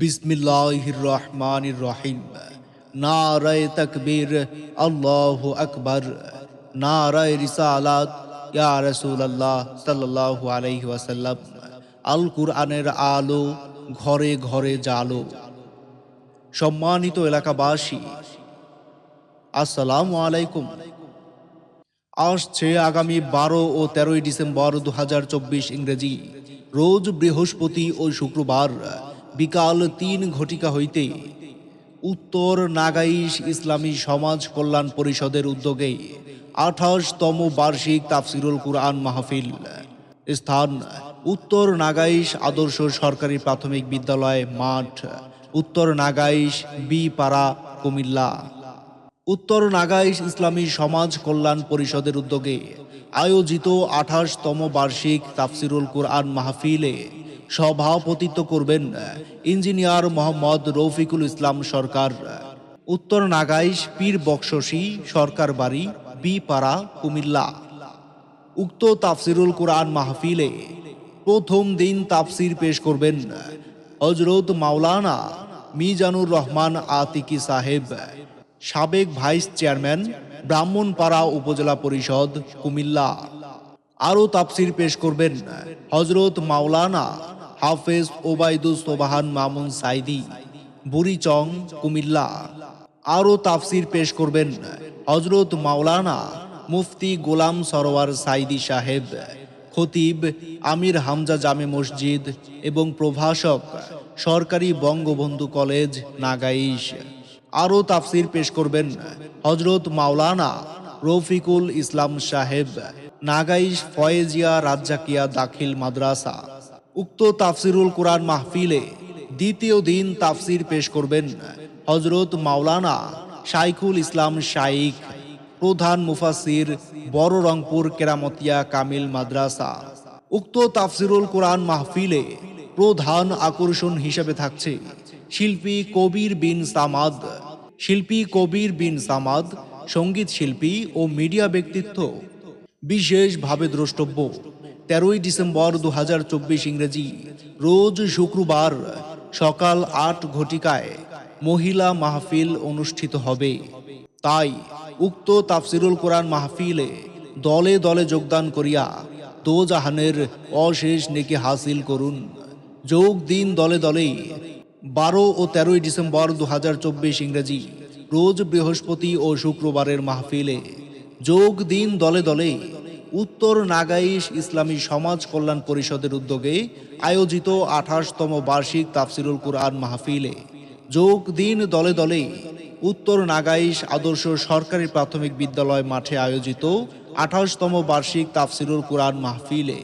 বিসমিল্লাহির রহমানির রহিম নারায় তকবীর, আল্লাহ আকবর। নারায় রিসালাত, ইয়া রাসূলুল্লাহ সাল্লাল্লাহু আলাইহি ওয়াসাল্লাম। আল কুরআনের আলো ঘরে ঘরে জালো সম্মানিত এলাকাবাসী, আসসালামু আলাইকুম। আসছে আগামী বারো ও তেরোই ডিসেম্বর দু হাজার চব্বিশ ইংরেজি। রোজ বৃহস্পতি ও শুক্রবার বিকাল তিন ঘটিকা হইতে উত্তর নাগাইশ ইসলামী সমাজ কল্যাণ পরিষদের উদ্যোগে আঠাশতম বার্ষিক তাফসিরুল কুরআন মাহফিল। স্থান উত্তর নাগাইশ আদর্শ সরকারি প্রাথমিক বিদ্যালয় মাঠ। উত্তর নাগাইশ বি পাড়া, কুমিল্লা। উত্তর নাগাইশ ইসলামী সমাজ কল্যাণ পরিষদের উদ্যোগে আয়োজিত আঠাশতম বার্ষিক তাফসিরুল কুরআন মাহফিলে সভাপতিত্ব করবেন ইঞ্জিনিয়ার মোহাম্মদ রফিকুল ইসলাম সরকার। উত্তর নাগাইশ পীর বক্সসি সরকার বাড়ি বি পাড়া কুমিল্লা। উক্ত তাফসিরুল কোরআন মাহফিলে প্রথম দিন তাফসির পেশ করবেন হজরত মাওলানা মিজানুর রহমান আতিকি সাহেব, সাবেক ভাইস চেয়ারম্যান, ব্রাহ্মণপাড়া উপজেলা পরিষদ, কুমিল্লা। আরও তাফসির পেশ করবেন হজরত মাওলানা হাফেজ ওবায়দু সোবাহান মামুন সাইদি বুড়িচং কুমিল্লা। আরও তাফসির পেশ করবেন হজরত মাওলানা মুফতি গোলাম সরোয়ার সাইদি সাহেব, খতিব আমির হামজা জামে মসজিদ এবং প্রভাষক সরকারি বঙ্গবন্ধু কলেজ, নাগাইশ। আরও তাফসির পেশ করবেন হজরত মাওলানা রফিকুল ইসলাম সাহেব, নাগাইশ ফয়েজিয়া রাজ্জাকিয়া দাখিল মাদ্রাসা। উক্ত তাফসিরুল কোরআন মাহফিলে দ্বিতীয় দিন তাফসির পেশ করবেন হজরত মাওলানা শাইখুল ইসলাম শাইখ, প্রধান মুফাসির বড় রংপুর কেরামতিয়া কামিল মাদ্রাসা। উক্ত তাফসিরুল কোরআন মাহফিলে প্রধান আকর্ষণ হিসেবে থাকছে শিল্পী কবির বিন সামাদ। শিল্পী কবির বিন সামাদ সংগীত শিল্পী ও মিডিয়া ব্যক্তিত্ব বিশেষভাবে দ্রষ্টব্য। তেরোই ডিসেম্বর দু হাজার চব্বিশ ইংরেজি, রোজ শুক্রবার সকাল আট ঘটিকায় মহিলা মাহফিল অনুষ্ঠিত হবে। তাই উক্ত তাফসিরুল কোরআন মাহফিলে দলে দলে যোগদান করিয়া দোজাহানের অশেষ নেকি হাসিল করুন। যোগ দিন দলে দলেই বারো ও তেরোই ডিসেম্বর দু হাজার চব্বিশ ইংরেজি, রোজ বৃহস্পতি ও শুক্রবারের মাহফিলে যোগ দিন দলে দলে উত্তর নাগাইশ ইসলামী সমাজ কল্যাণ পরিষদের উদ্যোগে আয়োজিত আঠাশতম বার্ষিক তাফসিরুল কুরআন মাহফিলে যোগ দিন দলে দলে উত্তর নাগাইশ আদর্শ সরকারি প্রাথমিক বিদ্যালয় মাঠে আয়োজিত আঠাশতম বার্ষিক তাফসিরুল কুরআন মাহফিলে।